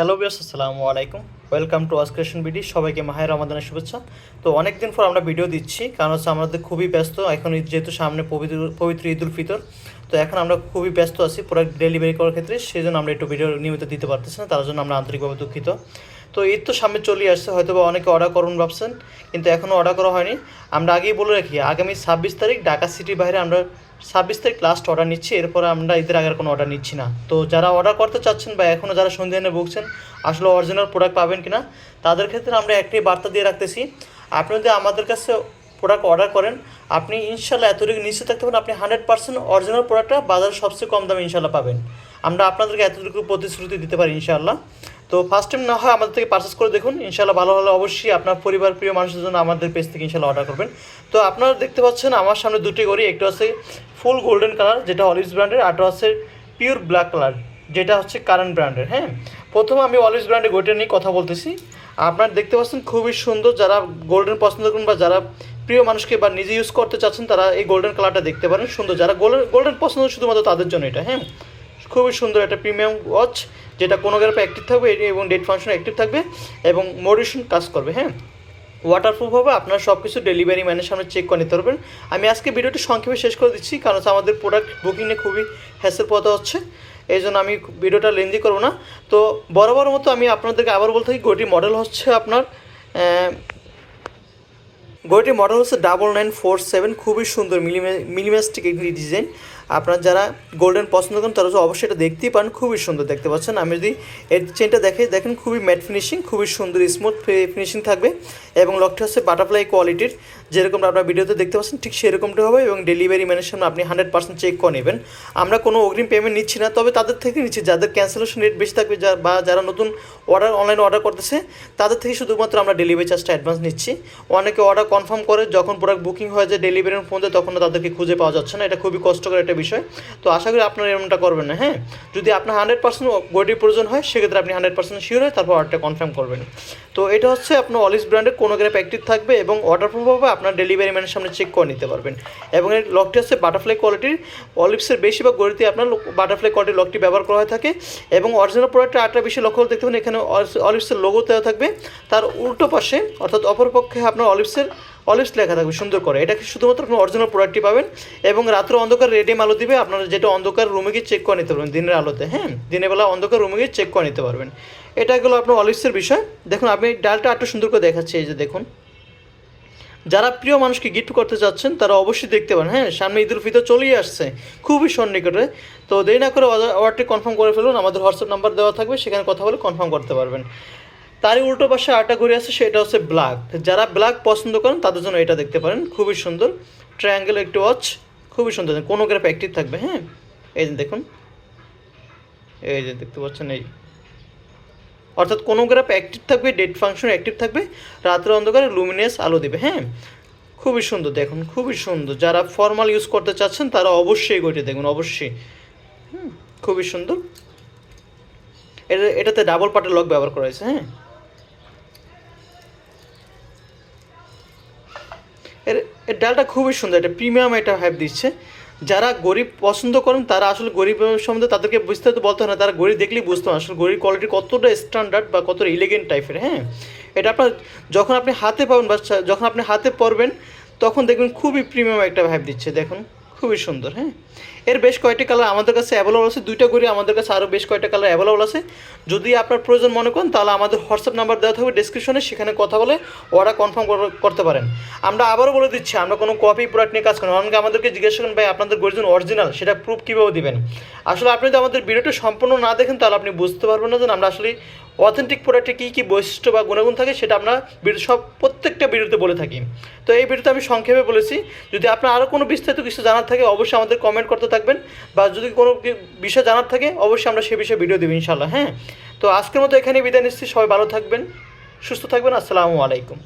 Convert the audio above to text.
Hello বিয়াস আসসালামু আলাইকুম। ওয়েলকাম টু আজক্রেশন বিডি। সবাইকে মাহের রমাদানের শুভেচ্ছা। তো অনেকদিন পর আমরা ভিডিও দিচ্ছি, কারণ হচ্ছে আমাদের খুবই ব্যস্ত। এখন যেহেতু সামনে পবিত্র পবিত্র ঈদ উল ফিতর, তো এখন আমরা খুবই ব্যস্ত আছি প্রোডাক্ট ডেলিভারি করার ক্ষেত্রে। সেই জন্য আমরা একটু ভিডিও নিয়মিত দিতে পারতেছি না, তার জন্য আমরা আন্তরিকভাবে দুঃখিত। তো ঈদ তো সামনে চলে আসছে হয়তো বা অনেকে অর্ডার করুন ভাবছেন, কিন্তু এখনও অর্ডার করা হয়নি। আমরা আগেই বলে রাখি, আগামী ছাব্বিশ তারিখ ঢাকা সিটির বাইরে আমরা ছাব্বিশ তারিখ লাস্ট অর্ডার নিচ্ছি, এরপরে আমরা ঈদের আগের কোনো অর্ডার নিচ্ছি না। তো যারা অর্ডার করতে চাচ্ছেন বা এখনও যারা সন্ধানে ভুগছেন, আসলে অরিজিনাল প্রোডাক্ট পাবেন কিনা, তাদের ক্ষেত্রে আমরা একটাই বার্তা দিয়ে রাখতেছি, আপনি যদি আমাদের কাছে প্রোডাক্ট অর্ডার করেন, আপনি ইনশাল্লাহ এতটুকু নিশ্চিত থাকতে পারেন আপনি হান্ড্রেড পার্সেন্ট অরিজিনাল প্রোডাক্টটা বাজারে সবচেয়ে কম দামে ইনশাল্লাহ পাবেন। আমরা আপনাদেরকে এতটুকু প্রতিশ্রুতি দিতে পারি ইনশাআল্লাহ। তো ফার্স্ট টাইম না হয় আমাদের থেকে পারচেস করে দেখুন। ইনশাল্লাহ ভালো হলে অবশ্যই আপনার পরিবার, প্রিয় মানুষের জন্য আমাদের পেজ থেকে ইনশাল্লাহ অর্ডার করবেন। তো আপনারা দেখতে পাচ্ছেন আমার সামনে দুটি গড়ি, একটা হচ্ছে ফুল গোল্ডেন কালার যেটা অলিভস ব্র্যান্ডের আরটা হচ্ছে পিওর ব্ল্যাক কালার যেটা হচ্ছে কারেন্ট ব্র্যান্ডের হ্যাঁ? প্রথমে আমি অলিভস ব্র্যান্ডের গোটা নিয়ে কথা বলতেছি। আপনারা দেখতে পাচ্ছেন খুবই সুন্দর, যারা গোল্ডেন পছন্দ করুন বা যারা প্রিয় মানুষকে বা নিজে ইউজ করতে চাচ্ছেন, তারা এই গোল্ডেন কালারটা দেখতে পারেন। সুন্দর, যারা গোল্ডেন গোল্ডেন পছন্দ শুধুমাত্র তাদের জন্য এটা হ্যাঁ? খুবই সুন্দর একটা প্রিমিয়াম ওয়াচ যেটা কোনো গ্রাপে অ্যাক্টিভ থাকবে এবং ডেট ফাংশন অ্যাক্টিভ থাকবে এবং মোডিশন কাজ করবে হ্যাঁ? ওয়াটারপ্রুফ হবে, আপনার সব কিছু ডেলিভারি ম্যানের সামনে চেক করে নিতে পারবেন। আমি আজকে ভিডিওটি সংক্ষেপে শেষ করে দিচ্ছি, কারণ আমাদের প্রোডাক্ট বুকিংয়ে খুবই হ্যাসেল পথে হচ্ছে, এই জন্য আমি ভিডিওটা লেন্দি করব না। তো বরাবর মতো আমি আপনাদেরকে আবার বলতে থাকি গোটি মডেল হচ্ছে আপনার গড়িটির মডেল হচ্ছে ডাবল নাইন ফোর সেভেন খুবই সুন্দর, মিলিমে মিনিমাস্টিক একটি ডিজাইন আপনার যারা গোল্ডেন পছন্দ করেন, তারা তো অবশ্যই এটা দেখতেই পান খুবই সুন্দর দেখতে পাচ্ছেন। আমি যদি এর চেনটা দেখে, দেখেন খুবই ম্যাট ফিনিশিং খুবই সুন্দর স্মুথ ফিনিশিং থাকবে এবং লকটা হচ্ছে বাটারফ্লাই কোয়ালিটির যেরকম আপনার ভিডিওতে দেখতে পাচ্ছেন, ঠিক সেরকমটা হবে এবং ডেলিভারি ম্যানের সামনে আপনি হান্ড্রেড পার্সেন্ট চেক করে নেবেন। আমরা কোনো অগ্রিম পেমেন্ট নিচ্ছি না, তবে তাদের থেকে নিচ্ছি। যাদের ক্যান্সেলেশন রেট বেশি থাকবে, যা বা যারা নতুন অর্ডার অনলাইনে অর্ডার করতেছে, তাদের থেকে শুধুমাত্র আমরা ডেলিভারি চার্জটা অ্যাডভান্স নিচ্ছি। অনেকে অর্ডার কনফার্ম করে, যখন প্রোডাক্ট বুকিং হয়ে যায় ডেলিভারির ফোন দেয়, তখন তাদেরকে খুঁজে পাওয়া যাচ্ছে না। এটা খুবই কষ্টকর একটা বিষয়। তো আশা করি আপনারা এরকমটা করবেন না হ্যাঁ? যদি আপনার হান্ড্রেড পার্সেন্ট গড়ির প্রয়োজন হয়, সেক্ষেত্রে আপনি হান্ড্রেড পার্সেন্ট শিওর হয় তারপর অর্ডারটা কনফার্ম করবেন। তো এটা হচ্ছে আপনার অলিস ব্র্যান্ডের কোনো গ্যাপ অ্যাক্টিভ থাকবে এবং অর্ডার প্রুফ হবে, আপনার ডেলিভারি ম্যানের সামনে চেক করে নিতে পারবেন। এবং এর লকটি হচ্ছে বাটারফ্লাই কোয়ালিটির অলিভসের বেশিরভাগ গড়িতে আপনার বাটারফ্লাই কোয়ালিটির লকটি ব্যবহার করা হয়ে থাকে এবং অরিজিনাল প্রোডাক্টের আটটা বেশি লক্ষ্য দেখতে পাবেন এখানে অলিভসের লোগো দেওয়া থাকবে। তার উল্টো পাশে, অর্থাৎ অপরপক্ষে আপনার অলিভসের অলিভস লেখা থাকবে, সুন্দর করে। এটা শুধুমাত্র আপনি অরিজিনাল প্রোডাক্টটি পাবেন? এবং রাত্রে অন্ধকার রেডিম আলো দিবে, আপনারা যেটা অন্ধকার রুমে গিয়ে চেক করে নিতে পারবেন, দিনের আলোতে হ্যাঁ? দিনের বেলা অন্ধকার রুমে গিয়ে চেক করে নিতে পারবেন। এটা গেলো আপনার অলিভসের বিষয়। দেখুন আপনি ডালটা একটু সুন্দর করে দেখাচ্ছি, এই যে দেখুন। যারা প্রিয় মানুষকে গিফট করতে চাচ্ছেন, তারা অবশ্যই দেখতে পারেন হ্যাঁ? সামনে ঈদুল ফিতর চলেই আসছে, খুবই সন্নিকটে। তো দেরি না করে অর্ডারটি কনফার্ম করে ফেলুন, আমাদের হোয়াটসঅ্যাপ নাম্বার দেওয়া থাকবে, সেখানে কথা বলে কনফার্ম করতে পারবেন। তারই উল্টো পাশে আরেকটা ঘুরে আছে, সেটা হচ্ছে ব্ল্যাক যারা ব্ল্যাক পছন্দ করেন, তাদের জন্য এটা দেখতে পারেন। খুবই সুন্দর। ট্রায়াঙ্গেল একটি ওয়াচ খুবই সুন্দর। কোনো গ্রাফ অ্যাক্টিভ থাকবে হ্যাঁ? এই যে দেখুন। এই যে দেখতে পাচ্ছেন, এই। অর্থাৎ কোনো গ্রাফ অ্যাক্টিভ থাকবে ডেট ফাংশন অ্যাক্টিভ থাকবে, রাত্রে অন্ধকারে লুমিনিয়াস আলো দেবে হ্যাঁ? খুবই সুন্দর, দেখুন, খুবই সুন্দর। যারা ফর্মাল ইউজ করতে চাচ্ছেন, তারা অবশ্যই গড়িয়ে দেখুন, অবশ্যই। হুম, খুবই সুন্দর। এটা এটাতে ডাবল পার্টের লক ব্যবহার করা হয়েছে হ্যাঁ? এর এর ডালটা খুবই সুন্দর, এটা প্রিমিয়াম এটা হাইপ দিচ্ছে। যারা গরিব পছন্দ করেন, তারা আসলে গরিব সম্বন্ধে তাদেরকে বুঝতে তো বলতে হয় না। তারা গরিব দেখলেই বুঝতে হয় আসলে গরিব কোয়ালিটি কতটা স্ট্যান্ডার্ড বা কতটা ইলেগেন্ট টাইপের হ্যাঁ? এটা আপনার যখন আপনি হাতে পাবেন বা যখন আপনি হাতে পরবেন, তখন দেখবেন খুবই প্রিমিয়াম একটা ভাইব দিচ্ছে, দেখুন। খুবই সুন্দর হ্যাঁ? এর বেশ কয়েকটি কালার আমাদের কাছে অ্যাভেলেবল আছে, দুইটা করে আমাদের কাছে আরও বেশ কয়েকটা কালার অ্যাভেলেবল আছে। যদি আপনার প্রয়োজন মনে করেন, তাহলে আমাদের হোয়াটসঅ্যাপ নাম্বার দেওয়া থাকবে ডিসক্রিপশনে সেখানে কথা বলে অর্ডার কনফার্ম করতে পারেন। আমরা আবারও বলে দিচ্ছি, আমরা কোনো কপি প্রোডাক্ট নিয়ে কাজ করি। অনেকে আমাদেরকে জিজ্ঞেস করেন, ভাই, আপনাদের গরিজন অরিজিনাল সেটা প্রুফ কীভাবে দিবেন? আসলে আপনি যদি আমাদের ভিডিওটা সম্পূর্ণ না দেখেন, তাহলে আপনি বুঝতে পারবেন না যে আমরা আসলে অথেন্টিক প্রোডাক্টে কী কী বৈশিষ্ট্য বা গুণাগুণ থাকে সেটা আমরা বিরুদ্ধে সব প্রত্যেকটা ভিডিওতে বলে থাকি। তো এই ভিডিওতে আমি সংক্ষেপে বলেছি, যদি আপনার আরও কোনো বিস্তারিত কিছু জানার থাকে অবশ্যই আমাদের কমেন্ট করতে থাকবেন বা যদি কোনো বিষয় জানার থাকে অবশ্যই আমরা সে বিষয়ে ভিডিও দেবো ইনশাল্লাহ হ্যাঁ? তো আজকের মতো এখানে বিদায় নিচ্ছি, সবাই ভালো থাকবেন, সুস্থ থাকবেন, আসসালামু আলাইকুম।